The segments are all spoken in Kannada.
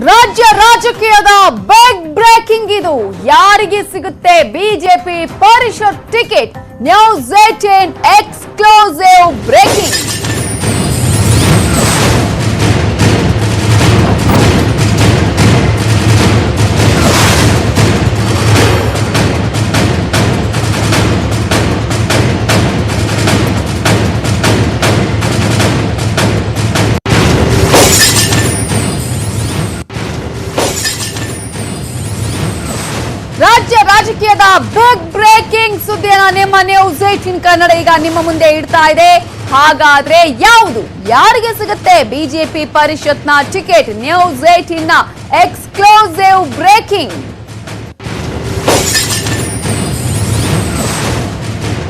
ರಾಜ್ಯ ರಾಜಕೀಯದ ಬಿಗ್ ಬ್ರೇಕಿಂಗ್ ಇದು. ಯಾರಿಗೆ ಸಿಗುತ್ತೆ ಬಿಜೆಪಿ ಪರಿಷತ್ ticket news eighteen exclusive breaking ಸುದ್ದಿಯನ್ನ ನಿಮ್ಮ ನ್ಯೂಸ್ ಏಟಿನ್ ಕನ್ನಡ ಈಗ ನಿಮ್ಮ ಮುಂದೆ ಇಡ್ತಾ ಇದೆ. ಹಾಗಾದ್ರೆ ಯಾವುದು, ಯಾರಿಗೆ ಸಿಗುತ್ತೆ ಬಿಜೆಪಿ ಪರಿಷತ್ನ ಟಿಕೆಟ್ ನ್ಯೂಸ್ ಏಟಿನ್ನ ಎಕ್ಸ್ಕ್ಲೂಸಿವ್ ಬ್ರೇಕಿಂಗ್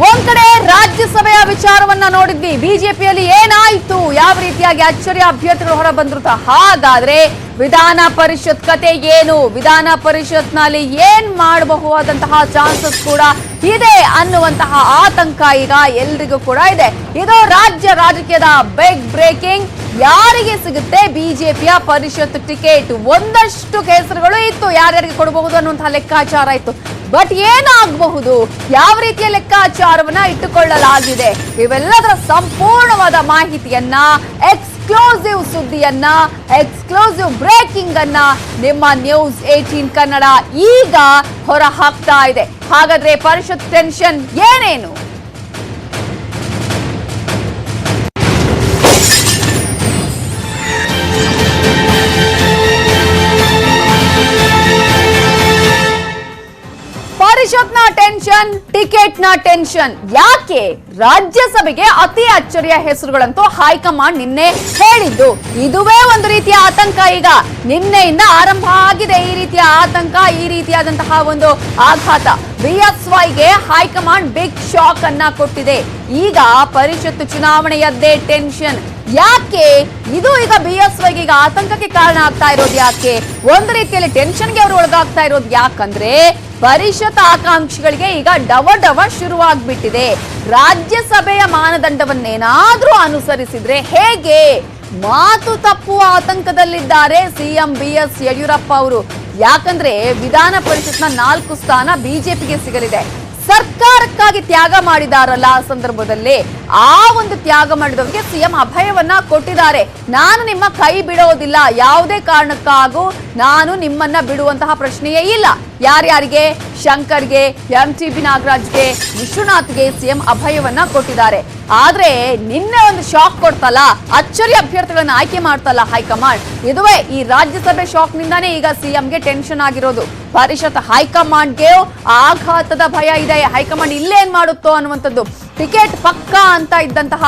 ಒಂದ್ ಕಡೆ ರಾಜ್ಯಸಭೆಯ ವಿಚಾರವನ್ನ ನೋಡಿದ್ವಿ. ಬಿಜೆಪಿಯಲ್ಲಿ ಏನಾಯ್ತು? ಯಾವ ರೀತಿಯಾಗಿ ಅಚ್ಚರಿಯ ಅಭ್ಯರ್ಥಿಗಳು ಹೊರ ಹಾಗಾದ್ರೆ ವಿಧಾನ ಪರಿಷತ್ ಕತೆ ಏನು? ವಿಧಾನ ಪರಿಷತ್ನಲ್ಲಿ ಏನ್ ಮಾಡಬಹುದಾದಂತಹ ಚಾನ್ಸಸ್ ಕೂಡ ಇದೆ ಅನ್ನುವಂತಹ ಆತಂಕ ಈಗ ಎಲ್ರಿಗೂ ಕೂಡ ಇದೆ. ಇದು ರಾಜ್ಯ ರಾಜಕೀಯದ ಬಿಗ್ ಬ್ರೇಕಿಂಗ್ ಯಾರಿಗೆ ಸಿಗುತ್ತೆ ಬಿಜೆಪಿಯ ಪರಿಷತ್ ಟಿಕೆಟ್? ಒಂದಷ್ಟು ಕೇಸರುಗಳು ಇತ್ತು. ಯಾರ್ಯಾರಿಗೆ ಕೊಡಬಹುದು ಅನ್ನುವಂತಹ ಲೆಕ್ಕಾಚಾರ ಇತ್ತು. ಬಟ್ ಏನಾಗಬಹುದು? ಯಾವ ರೀತಿಯ ಲೆಕ್ಕಾಚಾರವನ್ನ ಇಟ್ಟುಕೊಳ್ಳಲಾಗಿದೆ? ಇವೆಲ್ಲದರ ಸಂಪೂರ್ಣವಾದ ಮಾಹಿತಿಯನ್ನ ಎಕ್ಸ್ಕ್ಲೂಸಿವ್ ಸುದ್ದಿಯನ್ನ, ಎಕ್ಸ್ಕ್ಲೂಸಿವ್ ಬ್ರೇಕಿಂಗ್ ಅನ್ನ ನಿಮ್ಮ ನ್ಯೂಸ್ ಏಟೀನ್ ಕನ್ನಡ ಈಗ ಹೊರ ಹಾಕ್ತಾ ಇದೆ. ಹಾಗಾದ್ರೆ ಪರಿಷತ್ ಟೆನ್ಷನ್ ಏನೇನು? ಪರಿಷತ್ನ ಟೆನ್ಷನ್ ಟಿಕೆಟ್ನ ಟೆನ್ಷನ್ ಯಾಕೆ? ರಾಜ್ಯಸಭೆಗೆ ಅತಿ ಅಚ್ಚರಿಯ ಹೆಸರುಗಳಂತೂ ಹೈಕಮಾಂಡ್ ನಿನ್ನೆ ಹೇಳಿದ್ದು. ಇದುವೇ ಒಂದು ರೀತಿಯ ಆತಂಕ ಈಗ. ನಿನ್ನೆಯಿಂದ ಆರಂಭ ಆಗಿದೆ ಈ ರೀತಿಯ ಆತಂಕ, ಈ ರೀತಿಯಾದಂತಹ ಒಂದು ಆಘಾತ. ಬಿಎಸ್ವೈಗೆ ಹೈಕಮಾಂಡ್ ಬಿಗ್ ಶಾಕ್ ಅನ್ನ ಕೊಟ್ಟಿದೆ. ಈಗ ಪರಿಷತ್ ಚುನಾವಣೆಯದ್ದೇ ಟೆನ್ಷನ್ ಯಾಕೆ? ಇದು ಈಗ ಬಿ ಎಸ್ ವೈಗೆ ಈಗ ಆತಂಕಕ್ಕೆ ಕಾರಣ ಆಗ್ತಾ ಇರೋದು ಯಾಕೆ? ಒಂದು ರೀತಿಯಲ್ಲಿ ಟೆನ್ಷನ್ಗೆ ಅವರು ಒಳಗಾಗ್ತಾ ಇರೋದು ಯಾಕಂದ್ರೆ ಪರಿಷತ್ ಆಕಾಂಕ್ಷಿಗಳಿಗೆ ಈಗ ಡವ ಡವ ಶುರುವಾಗ್ಬಿಟ್ಟಿದೆ. ರಾಜ್ಯಸಭೆಯ ಮಾನದಂಡವನ್ನೇನಾದ್ರೂ ಅನುಸರಿಸಿದ್ರೆ ಹೇಗೆ? ಮಾತು ತಪ್ಪುವ ಆತಂಕದಲ್ಲಿದ್ದಾರೆ ಸಿಎಂ ಬಿ ಎಸ್ ಯಡಿಯೂರಪ್ಪ ಅವರು. ಯಾಕಂದ್ರೆ ವಿಧಾನ ಪರಿಷತ್ನ ನಾಲ್ಕು ಸ್ಥಾನ ಬಿಜೆಪಿಗೆ ಸಿಗಲಿದೆ. ಸರ್ಕಾರಕ್ಕಾಗಿ ತ್ಯಾಗ ಮಾಡಿದಾರಲ್ಲ ಆ ಸಂದರ್ಭದಲ್ಲಿ. ಆ ಒಂದು ತ್ಯಾಗ ಮಾಡಿದವರಿಗೆ ಸಿಎಂ ಅಭಯವನ್ನ ಕೊಟ್ಟಿದ್ದಾರೆ. ನಾನು ನಿಮ್ಮ ಕೈ ಬಿಡೋದಿಲ್ಲ. ಯಾವುದೇ ಕಾರಣಕ್ಕಾಗೂ ನಾನು ನಿಮ್ಮನ್ನ ಬಿಡುವಂತಹ ಪ್ರಶ್ನೆಯೇ ಇಲ್ಲ. ಯಾರ್ಯಾರಿಗೆ? ಶಂಕರ್ಗೆ ಎಂ ಟಿ ಬಿ ನಾಗರಾಜ್ಗೆ, ವಿಶ್ವನಾಥ್ಗೆ ಸಿಎಂ ಅಭಯವನ್ನ ಕೊಟ್ಟಿದ್ದಾರೆ. ಆದ್ರೆ ನಿನ್ನೆ ಒಂದು ಶಾಕ್ ಕೊಡ್ತಲ್ಲ, ಅಚ್ಚರಿ ಅಭ್ಯರ್ಥಿಗಳನ್ನ ಆಯ್ಕೆ ಮಾಡ್ತಲ್ಲ ಹೈಕಮಾಂಡ್. ಇದುವೇ ಈ ರಾಜ್ಯಸಭೆ ಶಾಕ್ ನಿಂದಾನೇ ಈಗ ಸಿಎಂಗೆ ಟೆನ್ಷನ್ ಆಗಿರೋದು. ಪರಿಷತ್ ಹೈಕಮಾಂಡ್ಗೆ ಆಘಾತದ ಭಯ ಇದೆ. ಹೈಕಮಾಂಡ್ ಇಲ್ಲೇನ್ ಮಾಡುತ್ತೋ ಅನ್ನುವಂಥದ್ದು. ಟಿಕೆಟ್ ಪಕ್ಕಾ ಅಂತ ಇದ್ದಂತಹ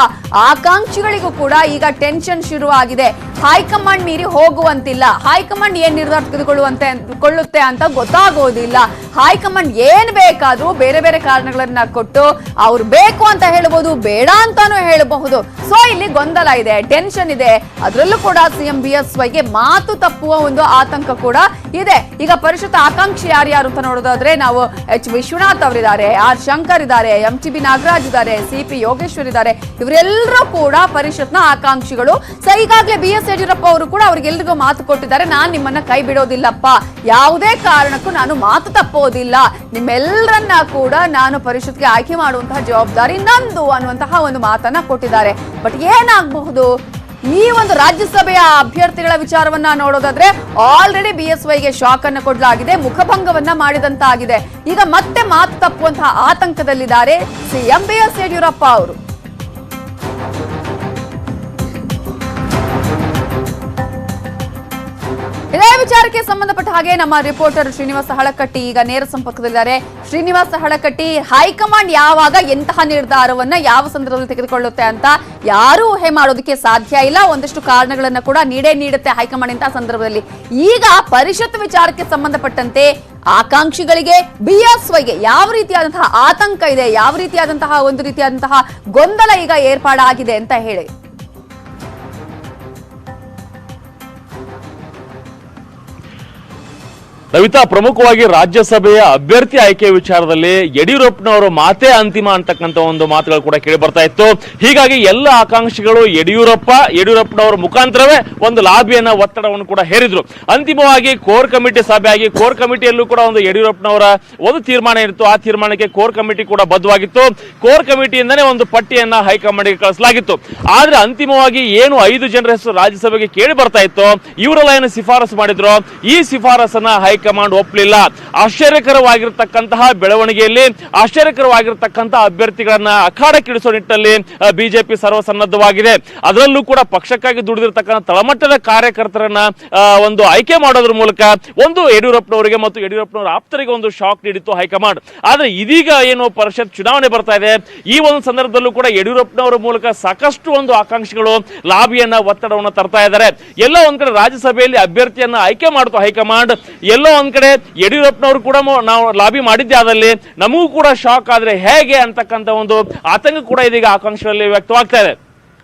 ಆಕಾಂಕ್ಷಿಗಳಿಗೂ ಕೂಡ ಈಗ ಟೆನ್ಷನ್ ಶುರುವಾಗಿದೆ. ಹೈಕಮಾಂಡ್ ಮೀರಿ ಹೋಗುವಂತಿಲ್ಲ. ಹೈಕಮಾಂಡ್ ಏನ್ ನಿರ್ಧಾರ ತೆಗೆದುಕೊಳ್ಳುವಂತೆ ಕೊಳ್ಳುತ್ತೆ ಅಂತ ಗೊತ್ತಾಗೋದಿಲ್ಲ. ಹೈಕಮಾಂಡ್ ಏನ್ ಬೇಕಾದ್ರೂ ಬೇರೆ ಬೇರೆ ಕಾರಣಗಳನ್ನ ಕೊಟ್ಟು ಅವ್ರು ಬೇಕು ಅಂತ ಹೇಳಬಹುದು ಬೇಡ ಅಂತಾನು ಹೇಳಬಹುದು. ಸೊ ಇಲ್ಲಿ ಗೊಂದಲ ಇದೆ, ಟೆನ್ಷನ್ ಇದೆ. ಅದರಲ್ಲೂ ಕೂಡ ಸಿಎಂ ಬಿ ಎಸ್ ವೈಗೆ ಮಾತು ತಪ್ಪುವ ಒಂದು ಆತಂಕ ಕೂಡ ಇದೆ. ಈಗ ಪರಿಷತ್ ಆಕಾಂಕ್ಷಿ ಯಾರ್ಯಾರು ಅಂತ ನೋಡೋದಾದ್ರೆ ನಾವು ಎಚ್ ವಿಶ್ವನಾಥ್ ಅವರಿದ್ದಾರೆ, ಆರ್ ಶಂಕರ್ ಇದ್ದಾರೆ, ಎಂ ಟಿ ಬಿ ನಾಗರಾಜ್ ಇದ್ದಾರೆ ಸಿಪಿ ಯೋಗೇಶ್ವರ್ ಇದ್ದಾರೆ. ಇವರೆಲ್ಲರೂ ಕೂಡ ಪರಿಷತ್ನ ಆಕಾಂಕ್ಷಿಗಳು. ಸೊ ಈಗಾಗಲೇ ಬಿ ಎಸ್ ಯಡಿಯೂರಪ್ಪ ಅವರು ಕೂಡ ಅವ್ರಿಗೆಲ್ರಿಗೂ ಮಾತು ಕೊಟ್ಟಿದ್ದಾರೆ. ನಾನು ನಿಮ್ಮನ್ನ ಕೈ ಬಿಡೋದಿಲ್ಲಪ್ಪ. ಯಾವುದೇ ಕಾರಣಕ್ಕೂ ನಾನು ಮಾತು ತಪ್ಪೋದಿಲ್ಲ. ನಿಮ್ಮೆಲ್ಲರನ್ನ ಕೂಡ ನಾನು ಪರಿಷತ್ಗೆ ಆಯ್ಕೆ ಮಾಡುವಂತಹ ಜವಾಬ್ದಾರಿ ನಂದು ಅನ್ನುವಂತಹ ಒಂದು ಮಾತನ್ನ ಕೊಟ್ಟಿದ್ದಾರೆ. ಬಟ್ ಏನಾಗಬಹುದು? ಈ ಒಂದು ರಾಜ್ಯಸಭೆಯ ಅಭ್ಯರ್ಥಿಗಳ ವಿಚಾರವನ್ನ ನೋಡೋದಾದ್ರೆ ಆಲ್ರೆಡಿ ಬಿ ಎಸ್ ವೈಗೆ ಶಾಕ್ ಅನ್ನು ಕೊಡಲಾಗಿದೆ, ಮುಖಭಂಗವನ್ನ ಮಾಡಿದಂತಾಗಿದೆ. ಈಗ ಮತ್ತೆ ಮಾತು ತಪ್ಪುವಂತಹ ಆತಂಕದಲ್ಲಿದ್ದಾರೆ ಸಿಎಂ ಬಿ ಎಸ್ ಯಡಿಯೂರಪ್ಪ ಅವರು. ಇದೇ ವಿಚಾರಕ್ಕೆ ಸಂಬಂಧಪಟ್ಟ ಹಾಗೆ ನಮ್ಮ ರಿಪೋರ್ಟರ್ ಶ್ರೀನಿವಾಸ ಹಳಕಟ್ಟಿ ಈಗ ನೇರ ಸಂಪರ್ಕದಲ್ಲಿದ್ದಾರೆ. ಶ್ರೀನಿವಾಸ ಹಳಕಟ್ಟಿ, ಹೈಕಮಾಂಡ್ ಯಾವಾಗ ಎಂತಹ ನಿರ್ಧಾರವನ್ನ ಯಾವ ಸಂದರ್ಭದಲ್ಲಿ ತೆಗೆದುಕೊಳ್ಳುತ್ತೆ ಅಂತ ಯಾರೂ ಊಹೆ ಮಾಡೋದಕ್ಕೆ ಸಾಧ್ಯ ಇಲ್ಲ. ಒಂದಷ್ಟು ಕಾರಣಗಳನ್ನ ಕೂಡ ನೀಡೇ ನೀಡುತ್ತೆ ಹೈಕಮಾಂಡ್ ಇಂತಹ ಸಂದರ್ಭದಲ್ಲಿ. ಈಗ ಪರಿಷತ್ ವಿಚಾರಕ್ಕೆ ಸಂಬಂಧಪಟ್ಟಂತೆ ಆಕಾಂಕ್ಷಿಗಳಿಗೆ, ಬಿಎಸ್ವೈಗೆ ಯಾವ ರೀತಿಯಾದಂತಹ ಆತಂಕ ಇದೆ, ಯಾವ ರೀತಿಯಾದಂತಹ ಒಂದು ರೀತಿಯಾದಂತಹ ಗೊಂದಲ ಈಗ ಏರ್ಪಾಡಾಗಿದೆ ಅಂತ ಹೇಳಿ. ಕವಿತಾ ಪ್ರಮುಖವಾಗಿ ರಾಜ್ಯಸಭೆಯ ಅಭ್ಯರ್ಥಿ ಆಯ್ಕೆ ವಿಚಾರದಲ್ಲಿ ಯಡಿಯೂರಪ್ಪನವರು ಮಾತೇ ಅಂತಿಮ ಅಂತಕ್ಕಂಥ ಒಂದು ಮಾತುಗಳು ಕೂಡ ಕೇಳಿ ಬರ್ತಾ ಇತ್ತು. ಹೀಗಾಗಿ ಎಲ್ಲ ಆಕಾಂಕ್ಷಿಗಳು ಯಡಿಯೂರಪ್ಪ, ಯಡಿಯೂರಪ್ಪನವರ ಮುಖಾಂತರವೇ ಒಂದು ಲಾಬಿಯನ್ನ, ಒತ್ತಡವನ್ನು ಕೂಡ ಹೇರಿದ್ರು. ಅಂತಿಮವಾಗಿ ಕೋರ್ ಕಮಿಟಿ ಸಭೆ ಆಗಿ, ಕೋರ್ ಕಮಿಟಿಯಲ್ಲೂ ಕೂಡ ಒಂದು ಯಡಿಯೂರಪ್ಪನವರ ಒಂದು ತೀರ್ಮಾನ ಇತ್ತು. ಆ ತೀರ್ಮಾನಕ್ಕೆ ಕೋರ್ ಕಮಿಟಿ ಕೂಡ ಬದ್ಧವಾಗಿತ್ತು. ಕೋರ್ ಕಮಿಟಿಯಿಂದನೇ ಒಂದು ಪಟ್ಟಿಯನ್ನ ಹೈಕಮಾಂಡ್ಗೆ ಕಳಿಸಲಾಗಿತ್ತು. ಆದ್ರೆ ಅಂತಿಮವಾಗಿ ಏನು ಐದು ಜನರ ಹೆಸರು ರಾಜ್ಯಸಭೆಗೆ ಕೇಳಿ ಬರ್ತಾ ಇತ್ತು, ಇವರೆಲ್ಲ ಏನು ಶಿಫಾರಸು ಮಾಡಿದ್ರು? ಈ ಶಿಫಾರಸನ್ನ ಹೈಕಮಾಂಡ್ ಒಪ್ಪಲಿಲ್ಲ. ಆಶ್ಚರ್ಯಕರವಾಗಿರ್ತಕ್ಕಂತಹ ಬೆಳವಣಿಗೆಯಲ್ಲಿ, ಆಶ್ಚರ್ಯಕರವಾಗಿರ್ತಕ್ಕಂತಹ ಅಭ್ಯರ್ಥಿಗಳನ್ನ ಅಖಾಡಕ್ಕಿಳಿಸೋ ನಿಟ್ಟಲ್ಲಿ ಬಿಜೆಪಿ ಸರ್ವಸನ್ನದ್ಧವಾಗಿದೆ. ಅದರಲ್ಲೂ ಕೂಡ ಪಕ್ಷಕ್ಕಾಗಿ ದುಡಿದಿರ್ತಕ್ಕಂಥ ತಳಮಟ್ಟದ ಕಾರ್ಯಕರ್ತರನ್ನ ಒಂದು ಆಯ್ಕೆ ಮಾಡೋದ್ರ ಮೂಲಕ ಒಂದು ಯಡಿಯೂರಪ್ಪನವರಿಗೆ ಮತ್ತು ಯಡಿಯೂರಪ್ಪನವರ ಆಪ್ತರಿಗೆ ಒಂದು ಶಾಕ್ ನೀಡಿತ್ತು ಹೈಕಮಾಂಡ್. ಆದ್ರೆ ಇದೀಗ ಏನು ಪರಿಷತ್ ಚುನಾವಣೆ ಬರ್ತಾ ಇದೆ. ಈ ಒಂದು ಸಂದರ್ಭದಲ್ಲೂ ಕೂಡ ಯಡಿಯೂರಪ್ಪನವರ ಮೂಲಕ ಸಾಕಷ್ಟು ಒಂದು ಆಕಾಂಕ್ಷಿಗಳು ಲಾಬಿಯನ್ನ ಒತ್ತಡವನ್ನು ತರ್ತಾ ಇದ್ದಾರೆ. ಎಲ್ಲ ಒಂದ್ ಕಡೆ ರಾಜ್ಯಸಭೆಯಲ್ಲಿ ಅಭ್ಯರ್ಥಿಯನ್ನ ಆಯ್ಕೆ ಮಾಡ್ತು ಹೈಕಮಾಂಡ್. ಎಲ್ಲೋ ಒಂದ್ ಕಡೆ ಯಡಿಯೂರಪ್ಪನವರು ಕೂಡ ನಾವು ಲಾಬಿ ಮಾಡಿದ್ದೆ ಆದಲ್ಲಿ ನಮಗೂ ಕೂಡ ಶಾಕ್ ಆದ್ರೆ ಹೇಗೆ ಅಂತಕ್ಕಂಥ ಒಂದು ಆತಂಕ ಕೂಡ ಇದೀಗ ಆಕಾಂಕ್ಷೆಯಲ್ಲಿ ವ್ಯಕ್ತವಾಗ್ತಾ ಇದೆ.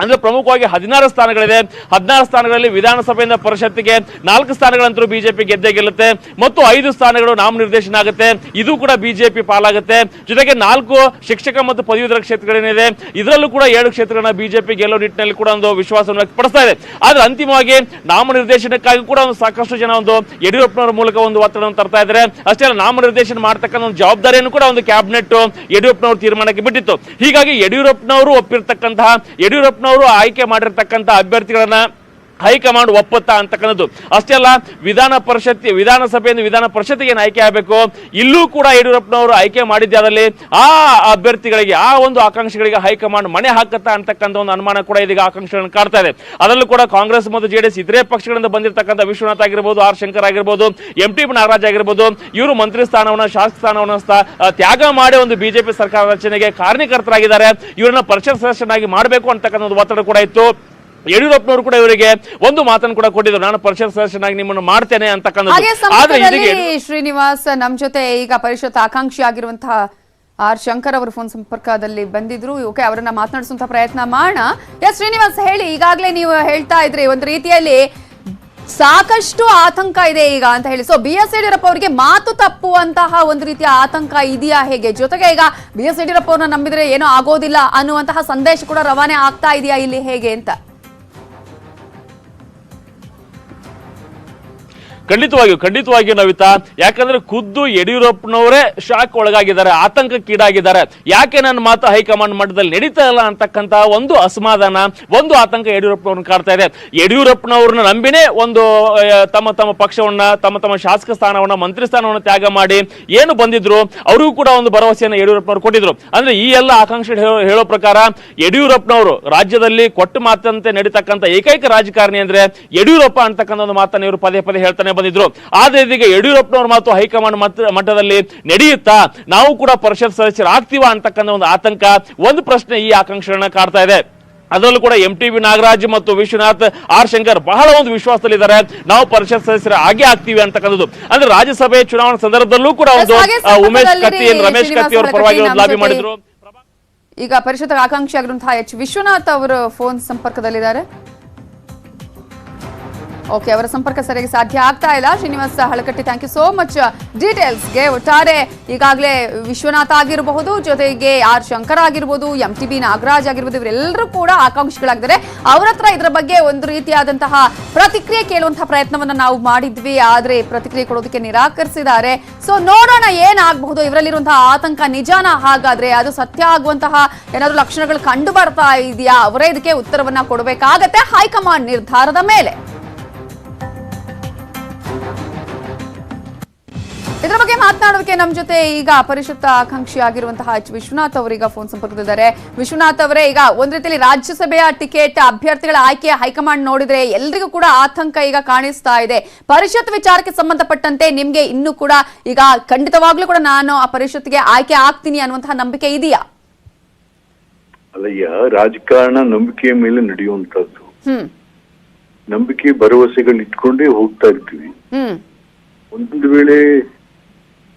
ಅಂದ್ರೆ ಪ್ರಮುಖವಾಗಿ ಹದಿನಾರು ಸ್ಥಾನಗಳಿದೆ. ಹದಿನಾರು ಸ್ಥಾನಗಳಲ್ಲಿ ವಿಧಾನಸಭೆಯಿಂದ ಪರಿಷತ್ತಿಗೆ ನಾಲ್ಕು ಸ್ಥಾನಗಳಂತರೂ ಬಿಜೆಪಿ ಗೆದ್ದೇ ಗೆಲ್ಲುತ್ತೆ. ಮತ್ತು ಐದು ಸ್ಥಾನಗಳು ನಾಮನಿರ್ದೇಶನ ಆಗುತ್ತೆ. ಇದು ಕೂಡ ಬಿಜೆಪಿ ಪಾಲಾಗುತ್ತೆ. ಜೊತೆಗೆ ನಾಲ್ಕು ಶಿಕ್ಷಕ ಮತ್ತು ಪದವೀಧರ ಕ್ಷೇತ್ರಗಳೇನಿದೆ. ಇದರಲ್ಲೂ ಕೂಡ ಏಳು ಕ್ಷೇತ್ರಗಳನ್ನ ಬಿಜೆಪಿ ಗೆಲ್ಲೋ ನಿಟ್ಟಿನಲ್ಲಿ ಕೂಡ ಒಂದು ವಿಶ್ವಾಸವನ್ನು ವ್ಯಕ್ತಪಡಿಸ್ತಾ ಇದೆ. ಆದ್ರೆ ಅಂತಿಮವಾಗಿ ನಾಮನಿರ್ದೇಶನಕ್ಕಾಗಿ ಕೂಡ ಒಂದು ಸಾಕಷ್ಟು ಜನ ಒಂದು ಯಡಿಯೂರಪ್ಪನವರ ಮೂಲಕ ಒಂದು ಒತ್ತಡವನ್ನು ತರ್ತಾ ಇದ್ದಾರೆ. ಅಷ್ಟೇ ನಾಮನಿರ್ದೇಶನ ಮಾಡ್ತಕ್ಕಂಥ ಒಂದು ಜವಾಬ್ದಾರಿಯನ್ನು ಕೂಡ ಒಂದು ಕ್ಯಾಬಿನೆಟ್ ಯಡಿಯೂರಪ್ಪನವರು ತೀರ್ಮಾನಕ್ಕೆ ಬಿಟ್ಟಿತ್ತು. ಹೀಗಾಗಿ ಯಡಿಯೂರಪ್ಪನವರು ಒಪ್ಪಿರ್ತಕ್ಕಂತಹ ಯಡಿಯೂರಪ್ಪನವರು ಆಯ್ಕೆ ಮಾಡಿರ್ತಕ್ಕಂಥ ಅಭ್ಯರ್ಥಿಗಳನ್ನ ಹೈಕಮಾಂಡ್ ಒಪ್ಪುತ್ತಾ ಅಂತಕ್ಕಂಥದ್ದು ಅಷ್ಟೇ ಅಲ್ಲ, ವಿಧಾನ ಪರಿಷತ್ ವಿಧಾನಸಭೆಯಿಂದ ವಿಧಾನ ಪರಿಷತ್ತಿಗೆ ಏನು ಆಯ್ಕೆ ಆಗಬೇಕು? ಇಲ್ಲೂ ಕೂಡ ಯಡಿಯೂರಪ್ಪನವರು ಆಯ್ಕೆ ಮಾಡಿದ್ದಾದಲ್ಲಿ ಆ ಅಭ್ಯರ್ಥಿಗಳಿಗೆ, ಆ ಒಂದು ಆಕಾಂಕ್ಷಿಗಳಿಗೆ ಹೈಕಮಾಂಡ್ ಮನೆ ಹಾಕುತ್ತಾ ಅಂತಕ್ಕಂಥ ಒಂದು ಅನುಮಾನ ಕೂಡ ಇದೀಗ ಆಕಾಂಕ್ಷೆಗಳನ್ನು ಕಾಡ್ತಾ ಇದೆ. ಅದರಲ್ಲೂ ಕೂಡ ಕಾಂಗ್ರೆಸ್ ಮತ್ತು ಜೆಡಿಎಸ್ ಇತರೆ ಪಕ್ಷಗಳಿಂದ ಬಂದಿರತಕ್ಕಂಥ ವಿಶ್ವನಾಥ್ ಆಗಿರ್ಬೋದು, ಆರ್ ಶಂಕರ್ ಆಗಿರ್ಬೋದು, ಎಂ ಟಿ ನಾಗರಾಜ್ ಆಗಿರ್ಬೋದು, ಇವರು ಮಂತ್ರಿ ಸ್ಥಾನವನ್ನ, ಶಾಸಕ ಸ್ಥಾನವನ್ನ ಸ್ಥಾ- ತ್ಯಾಗ ಮಾಡಿ ಒಂದು ಬಿಜೆಪಿ ಸರ್ಕಾರ ರಚನೆಗೆ ಕಾರಣೀಕರ್ತರಾಗಿದ್ದಾರೆ ಇವರನ್ನ ಪರಿಷತ್ ಸದಸ್ಯನಾಗಿ ಮಾಡಬೇಕು ಅಂತಕ್ಕಂಥ ಒಂದು ಒತ್ತಡ ಕೂಡ ಇತ್ತು. ಯಡಿಯೂರಪ್ಪನವರು ಕೂಡ ಇವರಿಗೆ ಒಂದು ಮಾತನ್ನು ಕೂಡ ಕೊಟ್ಟಿದ್ರು. ನಾನು ಪರಿಷತ್ ಸದಸ್ಯನಾಗಿ ನಿಮ್ಮನ್ನು ಮಾಡ್ತೇನೆ ಅಂತಕ್ಕಂಥದ್ದು. ಶ್ರೀನಿವಾಸ್ ನಮ್ ಜೊತೆ ಈಗ ಪರಿಷತ್ ಆಕಾಂಕ್ಷಿ ಆಗಿರುವಂತಹ ಆರ್ ಶಂಕರ್ ಅವರು ಫೋನ್ ಸಂಪರ್ಕದಲ್ಲಿ ಬಂದಿದ್ರು. ಓಕೆ ಅವರನ್ನ ಮಾತನಾಡಿಸುವಂತ ಪ್ರಯತ್ನ ಮಾಡೋಣ. ಎಸ್ ಶ್ರೀನಿವಾಸ್ ಹೇಳಿ. ಈಗಾಗಲೇ ನೀವು ಹೇಳ್ತಾ ಇದ್ರಿ ಒಂದು ರೀತಿಯಲ್ಲಿ ಸಾಕಷ್ಟು ಆತಂಕ ಇದೆ ಈಗ ಅಂತ ಹೇಳಿ. ಸೊ ಬಿ ಎಸ್ ಯಡಿಯೂರಪ್ಪ ಅವರಿಗೆ ಮಾತು ತಪ್ಪುವಂತಹ ಒಂದು ರೀತಿಯ ಆತಂಕ ಇದೆಯಾ ಹೇಗೆ? ಜೊತೆಗೆ ಈಗ ಬಿ ಎಸ್ ಯಡಿಯೂರಪ್ಪ ಅವ್ರನ್ನ ನಂಬಿದ್ರೆ ಏನೋ ಆಗೋದಿಲ್ಲ ಅನ್ನುವಂತಹ ಸಂದೇಶ ಕೂಡ ರವಾನೆ ಆಗ್ತಾ ಇದೆಯಾ ಇಲ್ಲಿ ಹೇಗೆ ಅಂತ? ಖಂಡಿತವಾಗಿಯೂ ಖಂಡಿತವಾಗಿಯೂ ನವಿತಾ, ಯಾಕಂದ್ರೆ ಖುದ್ದು ಯಡಿಯೂರಪ್ಪನವರೇ ಶಾಕ್ ಒಳಗಾಗಿದ್ದಾರೆ, ಆತಂಕಕ್ಕೀಡಾಗಿದ್ದಾರೆ. ಯಾಕೆ ನನ್ನ ಮಾತು ಹೈಕಮಾಂಡ್ ಮಟ್ಟದಲ್ಲಿ ನಡೀತಾ ಇಲ್ಲ ಅಂತಕ್ಕಂತ ಒಂದು ಅಸಮಾಧಾನ, ಒಂದು ಆತಂಕ ಯಡಿಯೂರಪ್ಪನವ್ರನ್ನ ಕಾಡ್ತಾ ಇದೆ. ಯಡಿಯೂರಪ್ಪನವ್ರನ್ನ ನಂಬಿನೇ ಒಂದು ತಮ್ಮ ತಮ್ಮ ಪಕ್ಷವನ್ನ, ತಮ್ಮ ತಮ್ಮ ಶಾಸಕ ಸ್ಥಾನವನ್ನ, ಮಂತ್ರಿ ಸ್ಥಾನವನ್ನ ತ್ಯಾಗ ಮಾಡಿ ಏನು ಬಂದಿದ್ರು, ಅವರಿಗೂ ಕೂಡ ಒಂದು ಭರವಸೆಯನ್ನು ಯಡಿಯೂರಪ್ಪನವರು ಕೊಟ್ಟಿದ್ರು. ಅಂದ್ರೆ ಈ ಎಲ್ಲ ಆಕಾಂಕ್ಷೆ ಹೇಳೋ- ಹೇಳೋ ಪ್ರಕಾರ ಯಡಿಯೂರಪ್ಪನವರು ರಾಜ್ಯದಲ್ಲಿ ಕೊಟ್ಟು ಮಾತಂತೆ ನಡೀತಕ್ಕಂಥ ಏಕೈಕ ರಾಜಕಾರಣಿ ಅಂದ್ರೆ ಯಡಿಯೂರಪ್ಪ ಅಂತಕ್ಕಂಥ ಒಂದು ಮಾತನ್ನ ಇವರು ಪದೇ ಪದೇ ಹೇಳ್ತಾನೆ ಬಂದಿದ್ರು. ಆದ್ರೆ ಇದೀಗ ಯಡಿಯೂರಪ್ಪನವ್ರ ಮಾತು ಹೈಕಮಾಂಡ್ ಮಟ್ಟದಲ್ಲಿ ನಡೆಯುತ್ತಾ ನಾವು ಕೂಡ ಪರಿಷತ್ ಸದಸ್ಯರಾಗ್ತೀವಾ ಅಂತಕ್ಕಂಥ ಒಂದು ಆತಂಕ ಒಂದು ಪ್ರಶ್ನೆ ಈ ಆಕಾಂಕ್ಷೆಗಳನ್ನ ಕಾಡ್ತಾ ಇದೆ. ಅದರಲ್ಲೂ ಕೂಡ ಎಂ ಟಿ ನಾಗರಾಜ್ ಮತ್ತು ವಿಶ್ವನಾಥ್ ಆರ್ ಶಂಕರ್ ಬಹಳ ಒಂದು ವಿಶ್ವಾಸದಲ್ಲಿದ್ದಾರೆ. ನಾವು ಪರಿಷತ್ ಸದಸ್ಯರ ಹಾಗೆ ಆಗ್ತೀವಿ ಅಂತಕ್ಕಂಥದ್ದು. ಅಂದ್ರೆ ರಾಜ್ಯಸಭೆ ಚುನಾವಣಾ ಸಂದರ್ಭದಲ್ಲೂ ಕೂಡ ಒಂದು ಉಮೇಶ್ ಕತ್ತಿ ರಮೇಶ್ ಕತ್ತಿ ಅವರ ಪರವಾಗಿ ಒಂದು ಲಾಬಿ ಮಾಡಿದ್ರು. ಈಗ ಪರಿಷತ್ ಆಕಾಂಕ್ಷಿ ಆಗಿರುವಂತಹ ಎಚ್. ವಿಶ್ವನಾಥ್ ಅವರು ಫೋನ್ ಸಂಪರ್ಕದಲ್ಲಿದ್ದಾರೆ. ಓಕೆ ಅವರ ಸಂಪರ್ಕ ಸರಿಯಾಗಿ ಸಾಧ್ಯ ಆಗ್ತಾ ಇಲ್ಲ. Srinivasa Halakatti. Thank you so much ಡೀಟೇಲ್ಸ್ಗೆ ಒಟ್ಟಾರೆ ಈಗಾಗಲೇ ವಿಶ್ವನಾಥ ಆಗಿರಬಹುದು, ಜೊತೆಗೆ ಆರ್ ಶಂಕರ್ ಆಗಿರ್ಬೋದು ಎಂ ಟಿ ಬಿ ನಾಗರಾಜ್ ಆಗಿರ್ಬೋದು, ಇವರೆಲ್ಲರೂ ಕೂಡ ಆಕಾಂಕ್ಷಿಗಳಾಗಿದ್ದಾರೆ. ಅವರ ಹತ್ರ ಇದರ ಬಗ್ಗೆ ಒಂದು ರೀತಿಯಾದಂತಹ ಪ್ರತಿಕ್ರಿಯೆ ಕೇಳುವಂತಹ ಪ್ರಯತ್ನವನ್ನು ನಾವು ಮಾಡಿದ್ವಿ. ಆದರೆ ಪ್ರತಿಕ್ರಿಯೆ ಕೊಡೋದಕ್ಕೆ ನಿರಾಕರಿಸಿದ್ದಾರೆ. ಸೊ ನೋಡೋಣ ಏನಾಗಬಹುದು? ಇವರಲ್ಲಿರುವಂತಹ ಆತಂಕ ನಿಜಾನ ಹಾಗಾದ್ರೆ ಅದು ಸತ್ಯ ಆಗುವಂತಹ ಏನಾದರೂ ಲಕ್ಷಣಗಳು ಕಂಡು ಬರ್ತಾ ಇದೆಯಾ? ಅವರೇ ಇದಕ್ಕೆ ಉತ್ತರವನ್ನ ಕೊಡಬೇಕಾಗತ್ತೆ. ಹೈಕಮಾಂಡ್ ನಿರ್ಧಾರದ ಮೇಲೆ. ಮಾತನಾಡೋದಕ್ಕೆ ನಮ್ಮ ಜೊತೆ ಈಗ ಪರಿಷತ್ ಆಕಾಂಕ್ಷಿ ಆಗಿರುವಂತಹ ಎಚ್. ವಿಶ್ವನಾಥ್ ಅವರೀಗ ಫೋನ್ ಸಂಪರ್ಕದಲ್ಲಿದ್ದಾರೆ. ವಿಶ್ವನಾಥ್ ಅವರೇ ಈಗ ಒಂದ್ ರೀತಿಯಲ್ಲಿ ರಾಜ್ಯಸಭೆಯ ಟಿಕೆಟ್ ಅಭ್ಯರ್ಥಿಗಳ ಆಯ್ಕೆ ಹೈಕಮಾಂಡ್ ನೋಡಿದ್ರೆ ಎಲ್ರಿಗೂ ಕೂಡ ಆತಂಕ ಈಗ ಕಾಣಿಸ್ತಾ ಇದೆ. ಪರಿಷತ್ ವಿಚಾರಕ್ಕೆ ಸಂಬಂಧಪಟ್ಟಂತೆ ನಿಮ್ಗೆ ಇನ್ನೂ ಕೂಡ ಈಗ ಖಂಡಿತವಾಗ್ಲೂ ಕೂಡ ನಾನು ಆ ಪರಿಷತ್ಗೆ ಆಯ್ಕೆ ಆಗ್ತೀನಿ ಅನ್ನುವಂತಹ ನಂಬಿಕೆ ಇದೆಯಾ? ಅಲ್ಲಯ್ಯ ರಾಜಕಾರಣ ನಂಬಿಕೆಯ ಮೇಲೆ ನಡೆಯುವಂತದ್ದು ಹ್ಮ್. ನಂಬಿಕೆ ಭರವಸೆಗಳು ಇಟ್ಕೊಂಡೇ ಹೋಗ್ತಾ ಇರ್ತೀವಿ. ಒಂದೊಂದು ಒಂದು ವೇಳೆ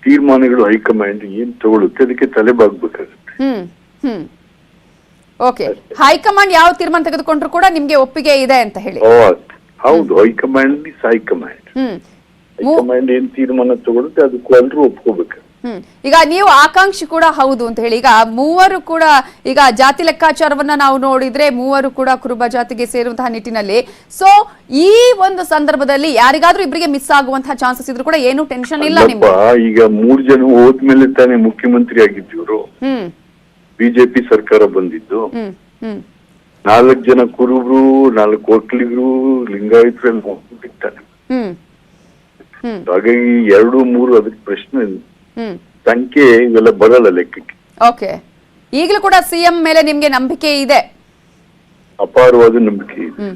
ತೀರ್ಮಾನಗಳು ಹೈಕಮಾಂಡ್ ಏನ್ ತಗೊಳುತ್ತೆ? ಅದಕ್ಕೆ ತಲೆಬಾಗ್ಬೇಕಾಗುತ್ತೆ ಓಕೆ ಹೈಕಮಾಂಡ್ ಯಾವ ತೀರ್ಮಾನ ತೆಗೆದುಕೊಂಡ್ರು ಕೂಡ ನಿಮ್ಗೆ ಒಪ್ಪಿಗೆ ಇದೆ ಅಂತ ಹೇಳಿ. ಹೌದು high command is high command. Hmm. High command ಏನ್ ತೀರ್ಮಾನ ತಗೊಳುತ್ತೆ ಅದಕ್ಕೂ ಎಲ್ಲರೂ ಒಪ್ಕೋಬೇಕು. ಹ್ಮ್. ಈಗ ನೀವು ಆಕಾಂಕ್ಷಿ ಕೂಡ ಹೌದು ಅಂತ ಹೇಳಿ. ಈಗ ಮೂವರು ಕೂಡ ಈಗ ಜಾತಿ ಲೆಕ್ಕಾಚಾರವನ್ನ ನಾವು ನೋಡಿದ್ರೆ ಮೂವರು ಕೂಡ ಕುರುಬ ಜಾತಿಗೆ ಸೇರುವಂತಹ ನಿಟ್ಟಿನಲ್ಲಿ. ಸೊ ಈ ಒಂದು ಸಂದರ್ಭದಲ್ಲಿ ಯಾರಿಗಾದ್ರೂ ಇಬ್ಬರಿಗೆ ಮಿಸ್ ಆಗುವಂತಹ ಚಾನ್ಸಸ್ ಇದ್ರು ಕೂಡ ಏನು ಟೆನ್ಷನ್ ಇಲ್ಲ ನಿಮ್ಮ ಈಗ ಮೂರ್ ಜನ ಹೋದ್ಮೇಲೆ ತಾನೇ ಮುಖ್ಯಮಂತ್ರಿ ಆಗಿದ್ದೀವ್ರು. ಹ್ಮ್. ಬಿಜೆಪಿ ಸರ್ಕಾರ ಬಂದಿದ್ದು. ಹ್ಮ್ ಹ್ಮ್. ನಾಲ್ಕು ಜನ ಕುರುಬರು ನಾಲ್ಕು ಒಕ್ಕಲಿಗರು ಲಿಂಗಾಯತರಲ್ಲಿ ಹೋಗ್ಬಿಟ್ಟಿರ್ತಾನೆ ಹ್ಮ್ ಹ್ಮ್. ಹಾಗಾಗಿ ಎರಡು ಮೂರು ಅದಕ್ಕೆ ಪ್ರಶ್ನೆ ಸಂಖ್ಯೆ ಇವೆಲ್ಲ ಬರಲ್ಲ ಲೆಕ್ಕಕ್ಕೆ. ಓಕೆ. ಈಗಲೂ ಕೂಡ ಸಿಎಂ ಮೇಲೆ ನಿಮ್ಗೆ ನಂಬಿಕೆ ಇದೆ? ಅಪಾರವಾದ ನಂಬಿಕೆ ಇದೆ.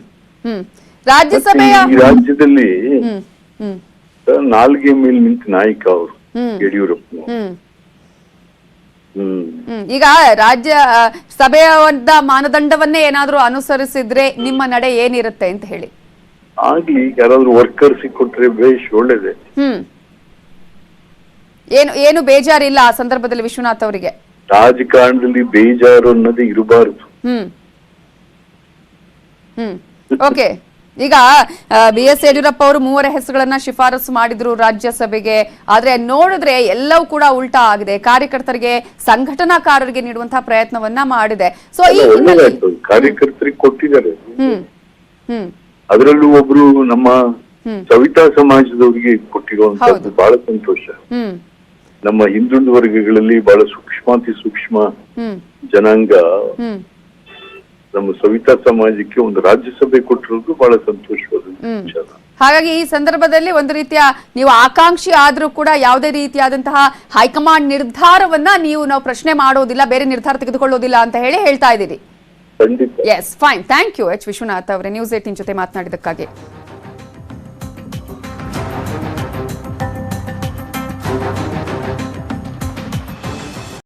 ರಾಜ್ಯಸಭೆಯ ರಾಜ್ಯದಲ್ಲಿ ನಾಲ್ಗೆ ಮೇಲೆ ನಿಂತ ನಾಯಕ ಅವರು. ಯಡಿಯೂರಪ್ಪ. ಈಗ ರಾಜ್ಯ ಸಭೆಯ ಮಾನದಂಡವನ್ನೇ ಏನಾದ್ರೂ ಅನುಸರಿಸಿದ್ರೆ ನಿಮ್ಮ ನಡೆ ಏನಿರುತ್ತೆ ಅಂತ ಹೇಳಿ. ಆಗ್ಲಿ ಯಾರಾದ್ರೂ ವರ್ಕರ್ಸ್ ಕೊಟ್ರೆ ಬೇಷ್ ಒಳ್ಳೇದೇ. ಏನು ಏನು ಬೇಜಾರಿಲ್ಲ ಆ ಸಂದರ್ಭದಲ್ಲಿ ವಿಶ್ವನಾಥ್ ಅವರಿಗೆ. ರಾಜಕಾರಣದಲ್ಲಿ ಬೇಜಾರು ಅನ್ನೋದೇ ಇರಬಾರದು. ಹ್ಮ್. ಹ್ಮ್. ಓಕೆ. ಈಗ ಬಿ ಎಸ್ ಯಡಿಯೂರಪ್ಪ ಅವರು ಮೂವರ ಹೆಸರುಗಳನ್ನ ಶಿಫಾರಸು ಮಾಡಿದ್ರು ರಾಜ್ಯಸಭೆಗೆ. ಆದ್ರೆ ನೋಡಿದ್ರೆ ಎಲ್ಲವೂ ಕೂಡ ಉಲ್ಟಾ ಆಗಿದೆ. ಕಾರ್ಯಕರ್ತರಿಗೆ ಸಂಘಟನಾಕಾರರಿಗೆ ನೀಡುವಂತಹ ಪ್ರಯತ್ನವನ್ನ ಮಾಡಿದೆ. ಸೊ ಈ ಕಾರ್ಯಕರ್ತರಿಗೆ ಕೊಟ್ಟಿದ್ದಾರೆ. ಹ್ಮ್. ಹ್ಮ್. ಅದರಲ್ಲೂ ಒಬ್ರು ನಮ್ಮ ಹ್ಮ್. ಸವಿತಾ ಸಮಾಜದವರಿಗೆ ಕೊಟ್ಟಿರುವಂತದ್ದು ಬಹಳ ಸಂತೋಷ. ಹ್ಮ್. ನಮ್ಮ ಹಿಂದುಳಿದ ವರ್ಗಗಳಲ್ಲಿ ಬಹಳ ಸೂಕ್ಷ್ಮಾತಿ ಸೂಕ್ಷ್ಮ ಜನಾಂಗ ನಮ್ಮ ಸವಿತಾ ಸಮಾಜಕ್ಕೆ ಒಂದು ರಾಜ್ಯಸಭೆ ಕೊಟ್ಟಿರೋದು ಬಹಳ ಸಂತೋಷವಾದ. ವಿಚಾರ. ಹಾಗಾಗಿ ಈ ಸಂದರ್ಭದಲ್ಲಿ ಒಂದು ರೀತಿಯ ನೀವು ಆಕಾಂಕ್ಷಿ ಆದ್ರೂ ಕೂಡ ಯಾವುದೇ ರೀತಿಯಾದಂತಹ ಹೈಕಮಾಂಡ್ ನಿರ್ಧಾರವನ್ನ ನೀವು ನಾವು ಪ್ರಶ್ನೆ ಮಾಡೋದಿಲ್ಲ ಬೇರೆ ನಿರ್ಧಾರ ತೆಗೆದುಕೊಳ್ಳೋದಿಲ್ಲ ಅಂತ ಹೇಳಿ ಹೇಳ್ತಾ ಇದ್ದೀರಿ. Yes fine thank you H Vishwanath ಅವರೇ. ನ್ಯೂಸ್ ಏಟಿನ್ ಜೊತೆ ಮಾತನಾಡಿದಕ್ಕಾಗಿ